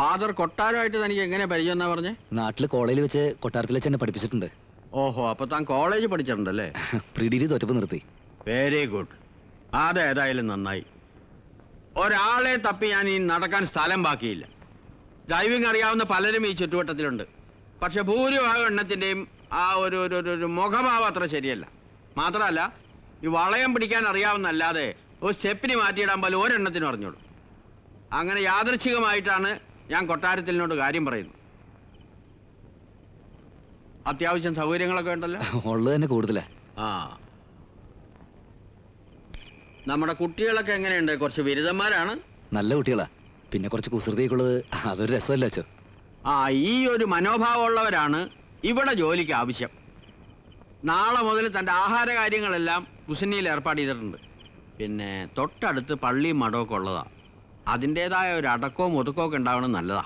Father കൊട്ടാരമായിട്ട് തനിക്ക് എങ്ങനെ പരിചയം എന്നാ പറഞ്ഞേ? നാട്ടിൽ കോളേജിൽ വെച്ച് കൊട്ടാരത്തിൽ വെച്ച് എന്നെ പഠിപ്പിച്ചിട്ടുണ്ട്. ഓഹോ അപ്പൊ താൻ കോളേജ് പഠിച്ചിട്ടുണ്ടല്ലേ? പ്രീഡിഗ്രി തോറ്റപ്പ് നിർത്തി. വെരി ഗുഡ് അതെ അതേതായാലും നന്നായി. ഒരാളെ തപ്പി ഞാൻ ഈ നടക്കാൻ സ്ഥലം ബാക്കിയില്ല. ഡ്രൈവിംഗ് അറിയാവുന്ന പലരും ഈ ചുറ്റുവട്ടത്തിലുണ്ട്. പക്ഷെ ഭൂരിഭാഗം എണ്ണത്തിന്റെയും ആ ഒരു ഒരു ഒരു- ഒരു മുഖഭാവം അത്ര ശരിയല്ല. മാത്രമല്ല ഈ വളയം പിടിക്കാൻ അറിയാവുന്നല്ലാതെ ഒരു സ്റ്റെപ്പിന് മാറ്റിയിടാൻ പോലും ഒരെണ്ണത്തിനും അറിഞ്ഞോളൂ അങ്ങനെ യാദൃച്ഛികമായിട്ടാണ് ഞാൻ കൊട്ടാരത്തിനോട് കാര്യം പറയുന്നു. അത്യാവശ്യം സൗകര്യങ്ങളൊക്കെ ഉണ്ടല്ലോ? ഉള്ളത് തന്നെ കൂടുതലാ. ആ. നമ്മുടെ കുട്ടികളൊക്കെ എങ്ങനെയുണ്ട്? കുറച്ച് ബിരുദന്മാരാണ്? നല്ല കുട്ടികളാ. പിന്നെ കുറച്ച് കുസൃതിയൊക്കെയുള്ളത് അതൊരു രസമല്ല അച്ഛോ ആ ഈ ഒരു മനോഭാവമുള്ളവരാണ് ഇവിടെ ജോലിക്ക് ആവശ്യം. നാളെ മുതൽ തന്റെ ആഹാര കാര്യങ്ങളെല്ലാം കുസിനിയിൽ ഏർപ്പാട് ചെയ്തിട്ടുണ്ട്. പിന്നെ തൊട്ടടുത്ത് പള്ളിയും മഠമൊക്കെ ഉള്ളതാ. അതിന്റെതായ ഒരു അടക്കവും ഒതുക്കവും ഒക്കെ ഉണ്ടാവണം നല്ലതാ.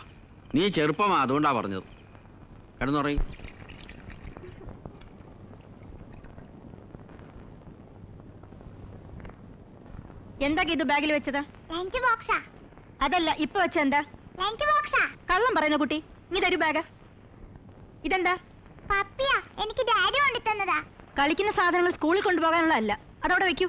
നീ ചെറുപ്പമാ അതുകൊണ്ടാ പറഞ്ഞത്. കിടന്നുറങ്ങി. എന്താ ഇത് ബാഗിൽ വെച്ചത്? ലഞ്ച് ബോക്സാ. അതല്ല ഇപ്പൊ വെച്ച എന്താ? ലഞ്ച് ബോക്സാ. കള്ളം പറയുന്ന കുട്ടി നീ തരൂ ബാഗ്. ഇതെന്താ? പപ്പിയാ എനിക്ക് ഡാഡി കൊണ്ടു തന്നതാ കളിക്കുന്ന സാധനങ്ങൾ സ്കൂളിൽ കൊണ്ടുപോകാനുള്ളതല്ല. അതവിടെ വെക്കൂ.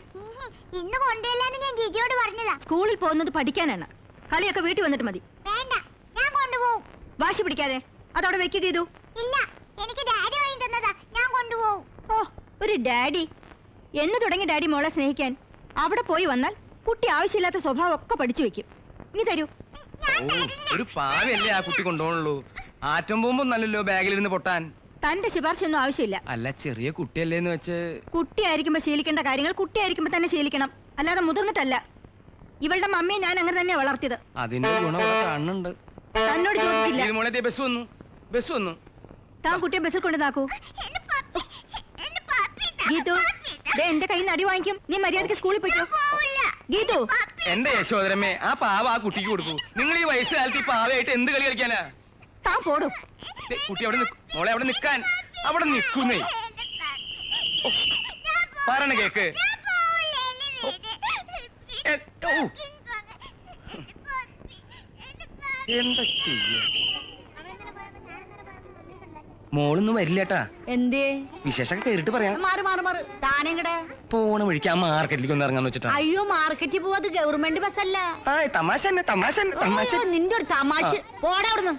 ഇന്ന് കൊണ്ടുവരില്ലെന്ന് ഞാൻ ജിജിയോട് പറഞ്ഞതാ. സ്കൂളിൽ പോകുന്നത് പഠിക്കാനാണ്. കളിയൊക്കെ വീട്ടിൽ വന്നിട്ട് മതി. വേണ്ട ഞാൻ കൊണ്ടുപോകും വാശി പിടിക്കാതെ. അതവിടെ വെക്കുക ചെയ്തു ഇല്ല എനിക്ക് ഡാഡി വാങ്ങി തന്നതാ. ഞാൻ കൊണ്ടുപോകും ഓ ഒരു ഡാഡി. എന്ന് തുടങ്ങി ഡാഡി മോളെ സ്നേഹിക്കാൻ. അവിടെ പോയി വന്നാൽ കുട്ടി ആവശ്യമില്ലാത്ത സ്വഭാവം ഒക്കെ പഠിച്ചു വെക്കും. ഇനി തരൂ. ഞാൻ തരില്ല. ഒരു പാവല്ലേ ആ കുട്ടി കൊണ്ടുപോകണുള്ളൂ ആറ്റം പോകുമ്പോ നല്ലല്ലോ ബാഗിലിരുന്ന് പൊട്ടാൻ. തന്റെ ശുപാർശയൊന്നും ആവശ്യമില്ല. അല്ല ചെറിയ കുട്ടിയല്ലേന്ന് വെച്ച് കുട്ടിയായിരിക്കുമ്പോ ശീലിക്കേണ്ട കാര്യങ്ങൾ കുട്ടിയായിരിക്കുമ്പോ തന്നെ ശീലിക്കണം. അല്ലാതെ മുതിർന്നിട്ടല്ല. ഇവളുടെ മമ്മിയെ ഞാൻ അങ്ങനെ തന്നെ വളർത്തിയത്. അതിന്റെ ഗുണം കാണുന്നുണ്ട്. തന്നോട് ചോദിച്ചില്ല. ബസ് വന്നു. ബസ് വന്നു. താൻ കുട്ടിയെ ബസ്സിൽ കൊണ്ടുതാക്കൂ ഗീതു എന്റെ കയ്യിൽ നിന്ന് അടി വാങ്ങിക്കും. നീ മര്യാദയ്ക്ക് സ്കൂളിൽ പോയിക്കോ. ഗീതു. എന്റെ യശോദരമ്മേ ആ പാവ ആ കുട്ടിക്ക് കൊടുക്കൂ. നിങ്ങൾ ഈ വയസ്സുകാലത്ത് ഈ പാവയായിട്ട് എന്ത് കളി കളിക്കാനാ? താൻ പോടും. കുട്ടി അവിടെ മോളെ അവിടെ നിൽക്കാൻ അവിടെ നിൽക്കുന്നേ. പറയണ കേക്ക്. എന്താ ചെയ്യ? മോളൊന്നും വരില്ലേട്ടാ എന്തേ? വിശേഷം കേറിട്ട് പറയാം. മാറി മാറി മാറി. താനെങ്ങടെ പോണ വഴിക്ക് ആ മാർക്കറ്റിലേക്ക് ഒന്ന് ഇറങ്ങാന്ന് വെച്ചിട്ടാ. അയ്യോ മാർക്കറ്റിൽ പോവാത് ഗവൺമെന്റ് ബസ് അല്ല തമാശ തന്നെ തമാശ തന്നെ തമാശ. നിന്റെ ഒരു തമാശ. പോടാ അവിടുന്ന്.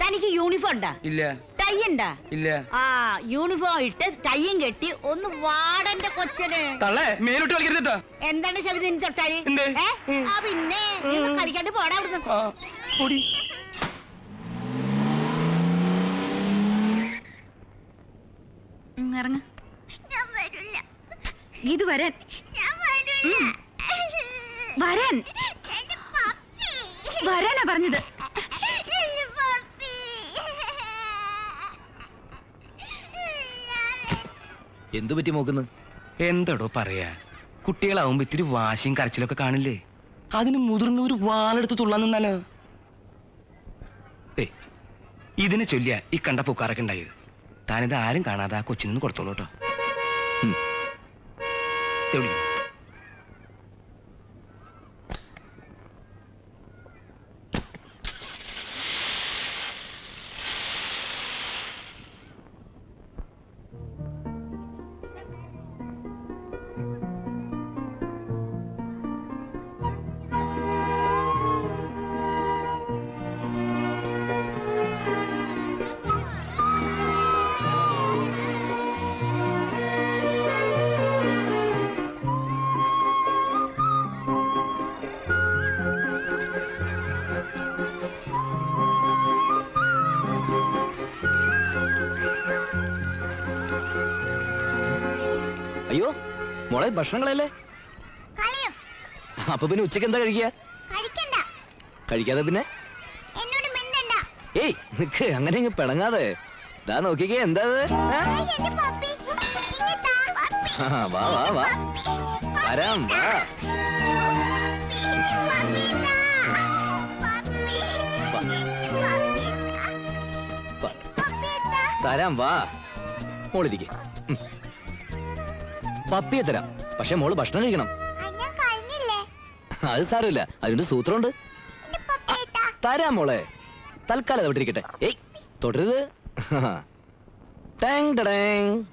തനിക്ക് യൂണിഫോം ഉണ്ടാ? ഇല്ല. ടൈ ഉണ്ടാ? ഇല്ല. ആ യൂണിഫോം ഇട്ട് ടൈയും കെട്ടി ഒന്ന് വാടന്റെ കൊച്ചനെ. തള്ളേ മേലോട്ട് കളിക്കരുതട്ടോ എന്താണ് ശബ്ദം നിന്റെ തൊട്ടാൽ? ഏ? ആ പിന്നെ നീ ഒന്ന് കളിക്കാണ്ട് പോടാ അവിടുന്ന്. ഉം, ഞാൻ വരില്ല. ഇത് വരാൻ. ഞാൻ വരില്ല. വരാൻ. എന്റെ പപ്പി. വരാനാ പറഞ്ഞത് എന്റെ പപ്പി. എന്തു പറ്റി എന്തടോ പറയാ? കുട്ടികളാവുമ്പോ ഇത്തിരി വാശിയും കരച്ചിലൊക്കെ കാണില്ലേ? അതിന് മുതിർന്ന ഒരു വാളെടുത്ത് തുള്ളാൻ നിന്നാലോ? ഏ ഇതിനെ ചൊല്ലിയ ഈ കണ്ട പൂക്കാരൊക്കെ ഉണ്ടായത്. താനിത് ആരും കാണാതെ ആ കൊച്ചിനൊന്ന് കൊടുത്തോളൂ കേട്ടോ എവിടെ അയ്യോ മോളെ ഭക്ഷണങ്ങളല്ലേ. അപ്പൊ പിന്നെ ഉച്ചയ്ക്ക് എന്താ കഴിക്കുക? കഴിക്കണ്ട. കഴിക്കാതെ പിന്നെ. ഏയ് നിക്ക് അങ്ങനെ ഇങ്ങ് പിണങ്ങാതെ. ദാ നോക്കിക്കേ എന്താ വാ വാ വാ. വരാം വാ. തരാം വാ. മോളിരിക്കെ. പപ്പിയെ തരാം പക്ഷെ മോൾ ഭക്ഷണം കഴിക്കണം. അത് സാരമില്ല. അതിനൊരു സൂത്രമുണ്ട്. തരാ മോളെ. തൽക്കാലം അത് വിട്ടിരിക്കട്ടെ. ഏയ് തുടരുത്. ടാങ് ടടാങ്.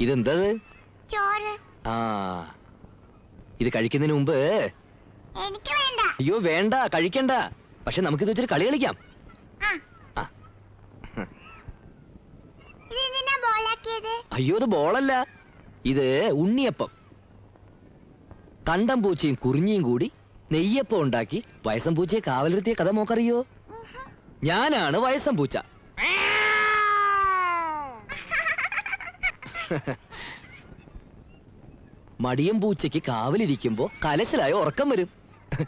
ഇതെന്തത്? ആ. ഇത് കഴിക്കുന്നതിന് മുമ്പ് എനിക്ക് വേണ്ട. അയ്യോ വേണ്ട കഴിക്കണ്ട. പക്ഷെ നമുക്കിത് വെച്ചൊരു കളി കളിക്കാം. ആ. ആ. ഇത് എന്തിനാ ബോളാക്കിയത്? അയ്യോ ഇത് ബോളല്ല. ഇത് ഉണ്ണിയപ്പം. കണ്ടം പൂച്ചയും കുറിഞ്ഞിയും കൂടി നെയ്യപ്പം ഉണ്ടാക്കി വയസ്സം പൂച്ചയെ കാവലിരുത്തിയ കഥ മോക്കറിയോ? ഞാനാണ് വയസ്സം പൂച്ച. മടിയം പൂച്ചയ്ക്ക് കാവലിരിക്കുമ്പോ കലശലായ ഉറക്കം വരും.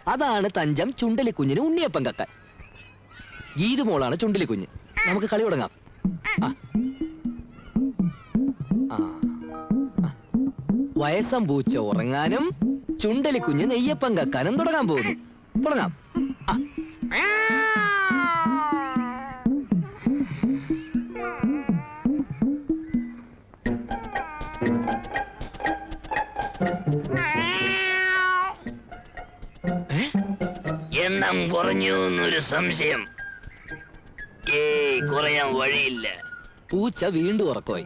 അതാണ് തഞ്ചം ചുണ്ടലിക്കുഞ്ഞിന് ഉണ്ണിയപ്പം കക്കാൻ. ഗീതു മോളാണ് ചുണ്ടലിക്കുഞ്ഞ് നമുക്ക് കളി തുടങ്ങാം. വയസ്സം പൂച്ച ഉറങ്ങാനും ചുണ്ടലിക്കുഞ്ഞ് നെയ്യപ്പം കക്കാനും തുടങ്ങാൻ പോകുന്നു. തുടങ്ങാം. എണ്ണം കുറഞ്ഞു എന്നൊരു സംശയം. ഏയ് കുറയാൻ വഴിയില്ല. പൂച്ച വീണ്ടും ഉറക്കോയി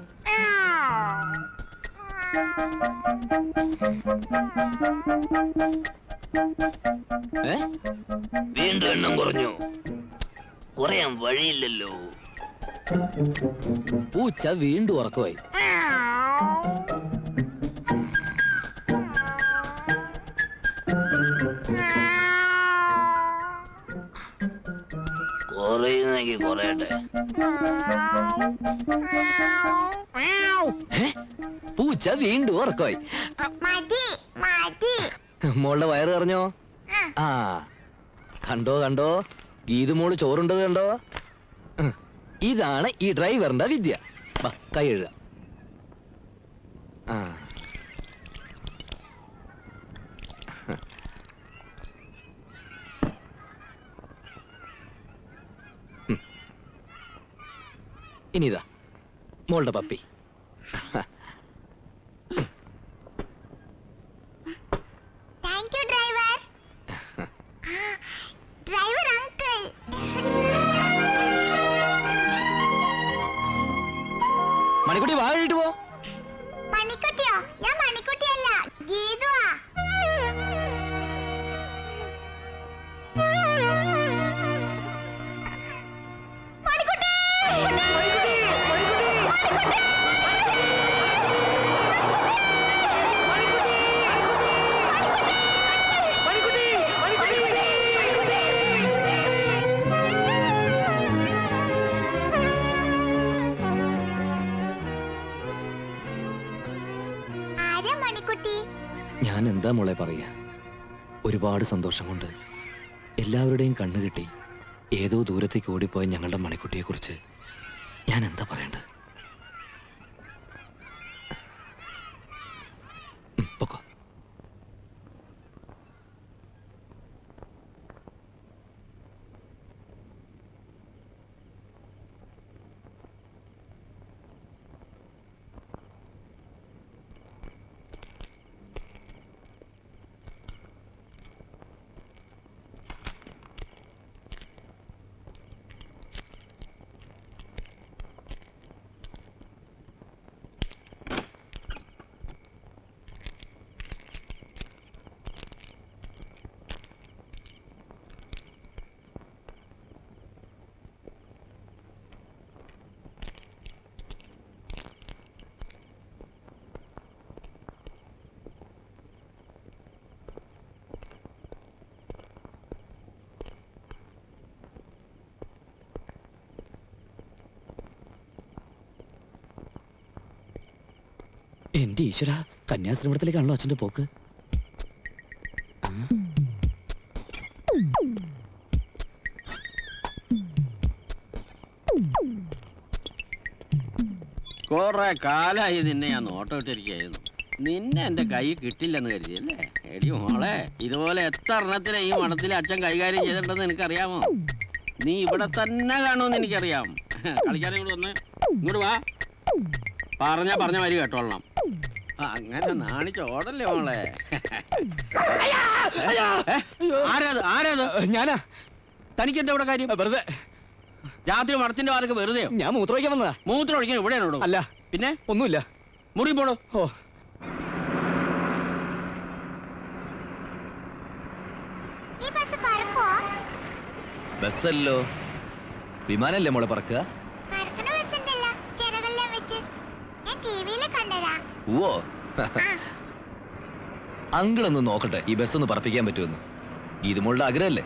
ഏ? വീണ്ടും എണ്ണം കുറഞ്ഞു. കുറയാൻ വഴിയില്ലല്ലോ. പൂച്ച വീണ്ടും ഉറക്കമായി. കുറയുന്നെങ്കിൽ കുറയട്ടെ പൂച്ച വീണ്ടും ഉറക്കോയ് മോളുടെ വയറ് പറഞ്ഞോ ആ. കണ്ടോ കണ്ടോ? ഗീതുമോൾ ചോറുണ്ടത് കണ്ടോ? ഇതാണ് ഈ ഡ്രൈവറിന്റെ വിദ്യ. കൈ എഴുതാം ആ. ഇനി ഇതാ മോളുടെ puppy. Thank you driver driver uncle Manikutty വാഴിട്ട് പോ. മണിക്കുട്ടി ഞാൻ എന്താ മോളെ പറയാ? ഒരുപാട് സന്തോഷം കൊണ്ട് എല്ലാവരുടെയും കണ്ണു കിട്ടി. ഏതോ ദൂരത്തേക്ക് ഓടിപ്പോയ ഞങ്ങളുടെ മണിക്കുട്ടിയെ കുറിച്ച് ഞാൻ എന്താ പറയേണ്ടത് ഉം, പൊക്കോ എന്റെ ഈശ്വര കന്യാശ്രമത്തിലേക്കാണല്ലോ അച്ഛന്റെ പോക്ക്. കൊറേ കാലായി നിന്നെ ഞാൻ നോട്ടം ഇട്ടിരിക്കുകയായിരുന്നു നിന്നെ എന്റെ കൈ കിട്ടില്ലെന്ന് കരുതിയല്ലേ എടി മോളെ ഇതുപോലെ എത്ര ഈ മണത്തിൽ അച്ഛൻ കൈകാര്യം ചെയ്തിട്ടുണ്ടെന്ന് എനിക്കറിയാമോ? നീ ഇവിടെ തന്നെ കാണുമെന്ന് എനിക്കറിയാം. കളിക്കാനും ഇങ്ങോട്ട് വന്ന്. ഇങ്ങോട്ട് വാ. പറഞ്ഞ പറഞ്ഞ വരി കേട്ടോളണം. അങ്ങനെ നാണിച്ചോടല്ലേ മോളെ? ഏ? ആരാത്? ആരാത്? ഞാനാ. തനിക്ക് എന്താ ഇവിടെ കാര്യം? വെറുതെ. രാത്രി മടത്തിന്റെ വാതൊക്കെ വെറുതെ ഞാൻ മൂത്രമൊഴിക്കാൻ വന്നതാ. മൂത്രം ഒഴിക്കാൻ ഇവിടെയാണോ അല്ല. പിന്നെ? ഒന്നുമില്ല. മുറി പോണോ. ഓ. ഈ ബസ് പറക്കോ ബസ്സല്ലോ. വിമാനല്ലേ മോളെ പറക്കുക പറക്കണ ബസ് ഉണ്ടല്ലോ ചിറകെല്ലാം വെച്ച് ഞാൻ ടിവിയിൽ കണ്ടതാ ഓ അങ്കിൾ അങ്കിളൊന്ന് നോക്കട്ടെ ഈ ബസ് ഒന്ന് പറപ്പിക്കാൻ പറ്റുമെന്ന്. ഇത് മോളുടെ ആഗ്രഹമല്ലേ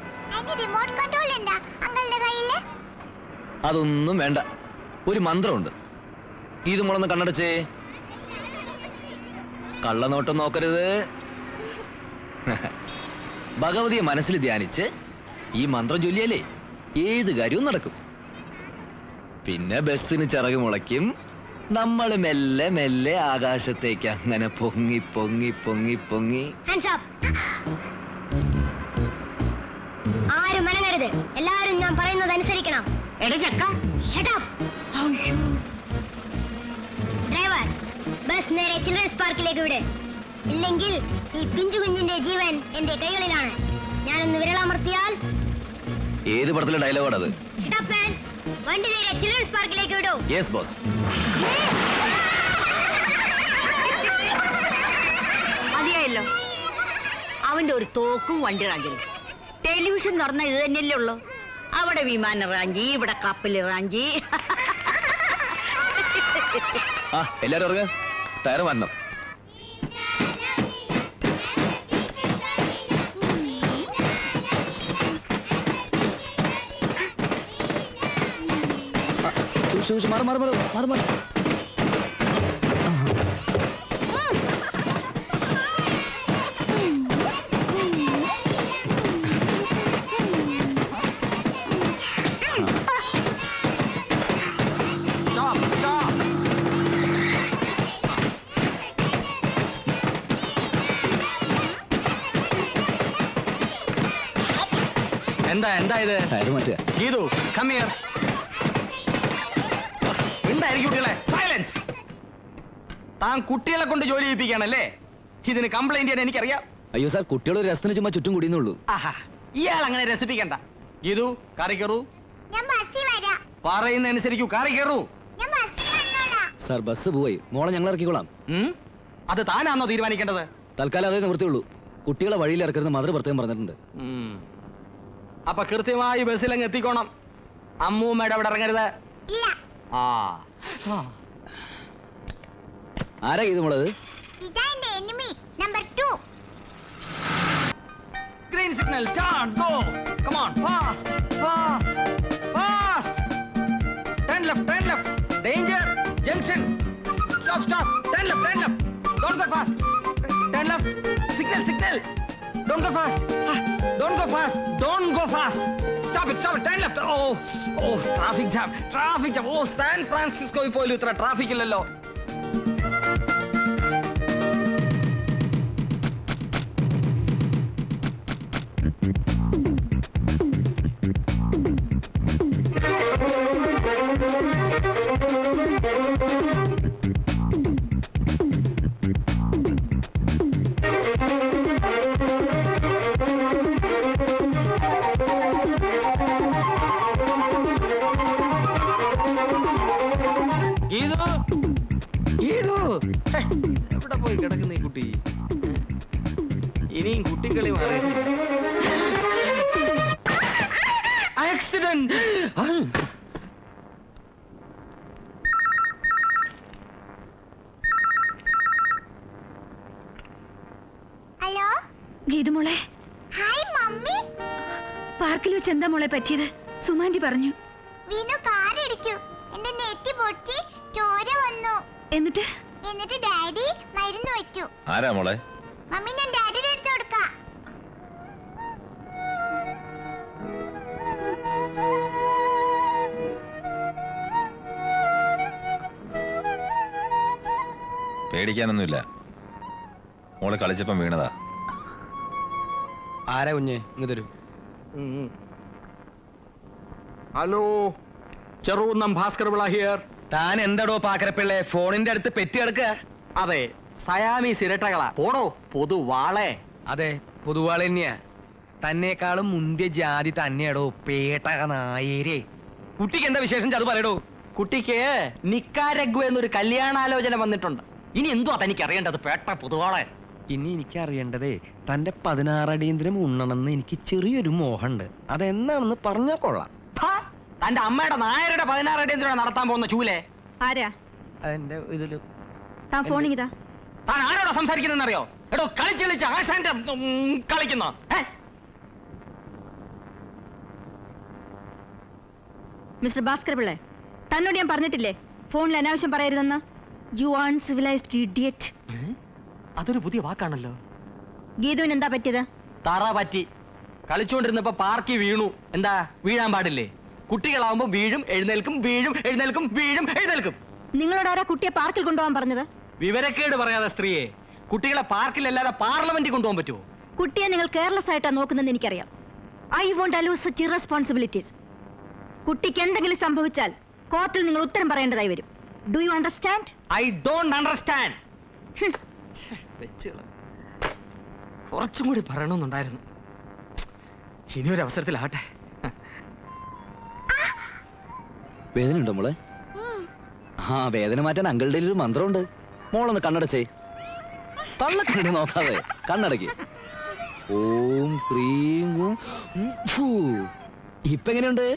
അതൊന്നും വേണ്ട. ഒരു മന്ത്രമുണ്ട്. ഇത് മോളൊന്ന് കണ്ണടച്ചേ. കള്ളനോട്ടം നോക്കരുത്. ഭഗവതിയെ മനസ്സിൽ ധ്യാനിച്ച് ഈ മന്ത്രം ചൊല്ലിയാലേ ഏത് കാര്യവും നടക്കും. പിന്നെ ബസ്സിന് ചിറക് മുളയ്ക്കും. നമ്മൾ മെല്ലെ മെല്ലെ ആകാശത്തേക്ക് അങ്ങനെ പൊങ്ങി പൊങ്ങി പൊങ്ങി പൊങ്ങി. ഹാൻഡ്സ് അപ്പ് ആരും മനങ്ങരുത് എല്ലാരും ഞാൻ പറയുന്നത് അനുസരിക്കണം. ഡ്രൈവർ ബസ് നേരെ ചിൽഡ്രൻസ് പാർക്കിലേക്ക് വിട്. ഇല്ലെങ്കിൽ ഈ പിഞ്ചു കുഞ്ഞിന്റെ ജീവൻ എന്റെ കൈകളിലാണ്. ഞാനൊന്ന് വിരളമർത്തിയാൽ ഏത് പടത്തിലെ ഡയലോഗാണത് Shut up, man. വണ്ടി നേരെ ചിൽഡ്രൻസ് പാർക്കിലേക്ക് വിടൂ. യെസ് ബോസ് മതിയായല്ലോ. അവന്റെ ഒരു തോക്കും വണ്ടി റാഞ്ചിലും ടെലിവിഷൻ തുറന്ന ഇത് തന്നെയല്ലേ ഉള്ളൂ. അവിടെ വിമാന റാഞ്ചി ഇവിടെ കപ്പൽ റാഞ്ചി. എല്ലാരും ഇറങ്ങ ടയർ മാറ്റണം. സൂക്ഷിച്ച്, മറു മറു മറു മറു മാറ്, എന്താ എന്താ ഇത്? ഗീതു കം താൻ കുട്ടികളെ കൊണ്ട് ജോലി ചെയ്യിപ്പിക്കുകയാണല്ലേ? ഇതിന് കംപ്ലൈന്റ് ചെയ്യാൻ എനിക്കറിയാം. അയ്യോ സാർ കുട്ടികൾ ഒരു രസത്തിന് ചുമ്മാ ചുറ്റും കൂടിയെന്നുള്ളൂ. ആഹാ ഇയാൾ അങ്ങനെ രസിപ്പിക്കണ്ട. ഗീതു കാറി കയറൂ. ഞാൻ ബസ്സിൽ വരാം. പറയുന്ന അനുസരിക്കൂ കാറി കയറൂ. ഞാൻ ബസ്സിൽ വന്നോളാം. സാർ ബസ് പോയി. മോളെ ഞങ്ങൾ ഇറക്കിക്കോളാം. ഉം? അത് താനാണോ തീരുമാനിക്കേണ്ടത്? തൽക്കാലം അതേ നിവൃത്തിയുള്ളൂ. കുട്ടികളെ വഴിയിൽ ഇറക്കരുത് മധുര പ്രത്യേകം പറഞ്ഞിട്ടുണ്ട്. ഉം. അപ്പൊ കൃത്യമായി ബസ്സിലങ്ങ് എത്തിക്കോണം. അമ്മൂമ്മയുടെ അവിടെ ഇറങ്ങരുത്. ഇല്ല. ആ. ആരാ ഇത് മോളത് ഇതാ എന്റെ enemy number two Green signal, start, go! Come on, fast, fast, fast! Turn left, turn left. Danger, junction. Stop, stop. Turn left, turn left. Don't go fast. Turn left. Signal, signal. Don't go fast. Ah, Don't go fast. Don't go fast. Stop it, stop it. Turn left. Oh, oh, traffic jam, traffic jam. Oh, San Francisco പോലും ഇത്ര traffic ഇല്ലല്ലോ ഗീതുമോളെ hi mummy. പാർക്കിൽ വെച്ച് എന്താ മോളെ പറ്റിയത്? സുമാന്റി പറഞ്ഞു. വീണു കാറിടിച്ചു. എന്റെ നെറ്റി പൊട്ടി ചോര വന്നു. എന്നിട്ട്? എന്നിട്ട് ഡാഡി മരുന്ന് വെച്ചു. ആരാ മോളെ? മമ്മി ഞാൻ ഡാഡിയുടെ അടുത്ത് കൊടുക്കാം. പേടിക്കാനൊന്നുമില്ല. മോൾ കളിച്ചപ്പം വീണതാ. ആരാ കുഞ്ഞ്? ഇങ്ങ് തരൂ. ഹലോ. ചെറുകുന്നം ഭാസ്കർ വിള ഹിയർ. താൻ എന്തടോ പാക്കരപ്പിള്ളെ ഫോണിന്റെ അടുത്ത് പെറ്റി കിടക്കുക അതെ സയാമി സിരട്ടകളാ. പോടോ പൊതുവാളെ. അതെ പൊതുവാളെ തന്നെയാ. തന്നെക്കാളും മുന്തിയ ജാതി തന്നെയാടോ പേട്ടക നായേരെ കുട്ടിക്ക് എന്താ വിശേഷം? അത് പറയടോ. കുട്ടിക്ക് നിക്കാരഗ്വ എന്നൊരു കല്യാണാലോചന വന്നിട്ടുണ്ട്. ഇനി എന്തുവാ തനിക്ക് അറിയേണ്ടത് പേട്ട പൊതുവാളെ? ഇനി എനിക്ക് അറിയേണ്ടതേ തന്റെ പതിനാറടിയന്തിരം ഉണ്ണണമെന്ന് എനിക്ക് ചെറിയൊരു മോഹമുണ്ട്. അതെന്താണെന്ന് പറഞ്ഞാൽ കൊള്ളാം. തന്റെ അമ്മയുടെ നായരുടെ പതിനാറടിയന്തിരം നടത്താൻ പോകുന്ന ചൂലെ? ആരാ? അതിന്റെ ഇതിൽ താൻ ഫോണിങ് ഇതാ താൻ ആരോടാ സംസാരിക്കുന്നറിയോ എടോ കളിച്ച് കളിച്ച് ആശാന്റെ കളിക്കുന്ന. മിസ്റ്റർ ഭാസ്കർ പിള്ളേ തന്നോട് ഞാൻ പറഞ്ഞിട്ടില്ലേ ഫോണിൽ അനാവശ്യം പറയരുതെന്ന്? യു ആൺ സിവിലൈസ്ഡ് ഇഡിയറ്റ് അതൊരു പുതിയ വാക്കാണല്ലോ. ഗീതുവിന് എന്താ പറ്റിയത്? തറ പറ്റി. കളിച്ചുകൊണ്ടിരുന്നപ്പോ പാർക്കി വീണു. എന്താ വീഴാൻ പാടില്ലേ? കുട്ടികളാവുമ്പോ വീഴും എഴുന്നേൽക്കും വീഴും എഴുന്നേൽക്കും വീഴും എഴുന്നേൽക്കും. നിങ്ങളോട് ആരാ കുട്ടിയെ പാർക്കിൽ കൊണ്ടുപോകാൻ പറഞ്ഞത്? വിവരക്കേട് പറയാതെ സ്ത്രീയെ. കുട്ടികളെ പാർക്കിലല്ലാതെ പാർലമെന്റിൽ കൊണ്ടുപോകാൻ പറ്റുമോ കുട്ടിയെ നിങ്ങൾ കെയർലെസ് ആയിട്ടാ നോക്കുന്നതെന്ന് എനിക്കറിയാം. I won't allow such irresponsibilities കുട്ടിക്ക് എന്തെങ്കിലും സംഭവിച്ചാൽ കോർട്ടിൽ നിങ്ങൾ ഉത്തരം പറയേണ്ടതായി വരും. Do you understand I don't understand കുറച്ചും കൂടി പറയണമെന്നുണ്ടായിരുന്നു. ഇനിയൊരു അവസരത്തിലാകട്ടെ വേദനയുണ്ടോ മോളെ? ആ വേദന മാറ്റാൻ അങ്കിളുടെ ഒരു മന്ത്രമുണ്ട്. മോളൊന്ന് കണ്ണടച്ചേ. തള്ള കണ്ടു നോക്കാതെ കണ്ണടക്കി. ഓം ക്രീം ഗും, ഉം, ഇപ്പൊ എങ്ങനെയുണ്ട്?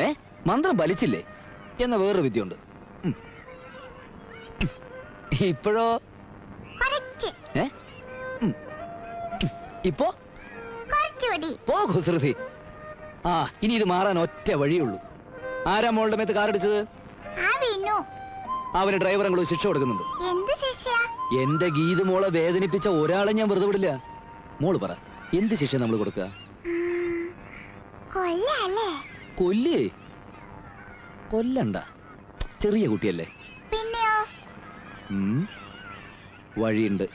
ഏ? മന്ത്രം വലിച്ചില്ലേ എന്ന വേറൊരു വിദ്യ ഉണ്ട് ഇപ്പോഴോ. ഇപ്പോ? കുറച്ചുകൂടി പോ കുസൃതി ആ ഇനി ഇത് മാറാൻ ഒറ്റ വഴിയുള്ളൂ. ആരാ മോളുടെ മേത്ത് കാറടിച്ചത്? അവന് ഡ്രൈവർ അങ്ങോട്ട് ശിക്ഷ കൊടുക്കുന്നുണ്ട്. എന്റെ ഗീത് മോളെ വേദനിപ്പിച്ച ഒരാളെ ഞാൻ വെറുതെ വിടില്ല. മോൾ പറ എന്ത് ശിക്ഷ നമ്മൾ കൊടുക്ക? കൊല്ലേ? കൊല്ലണ്ട. ചെറിയ കുട്ടിയല്ലേ? വഴിയുണ്ട്.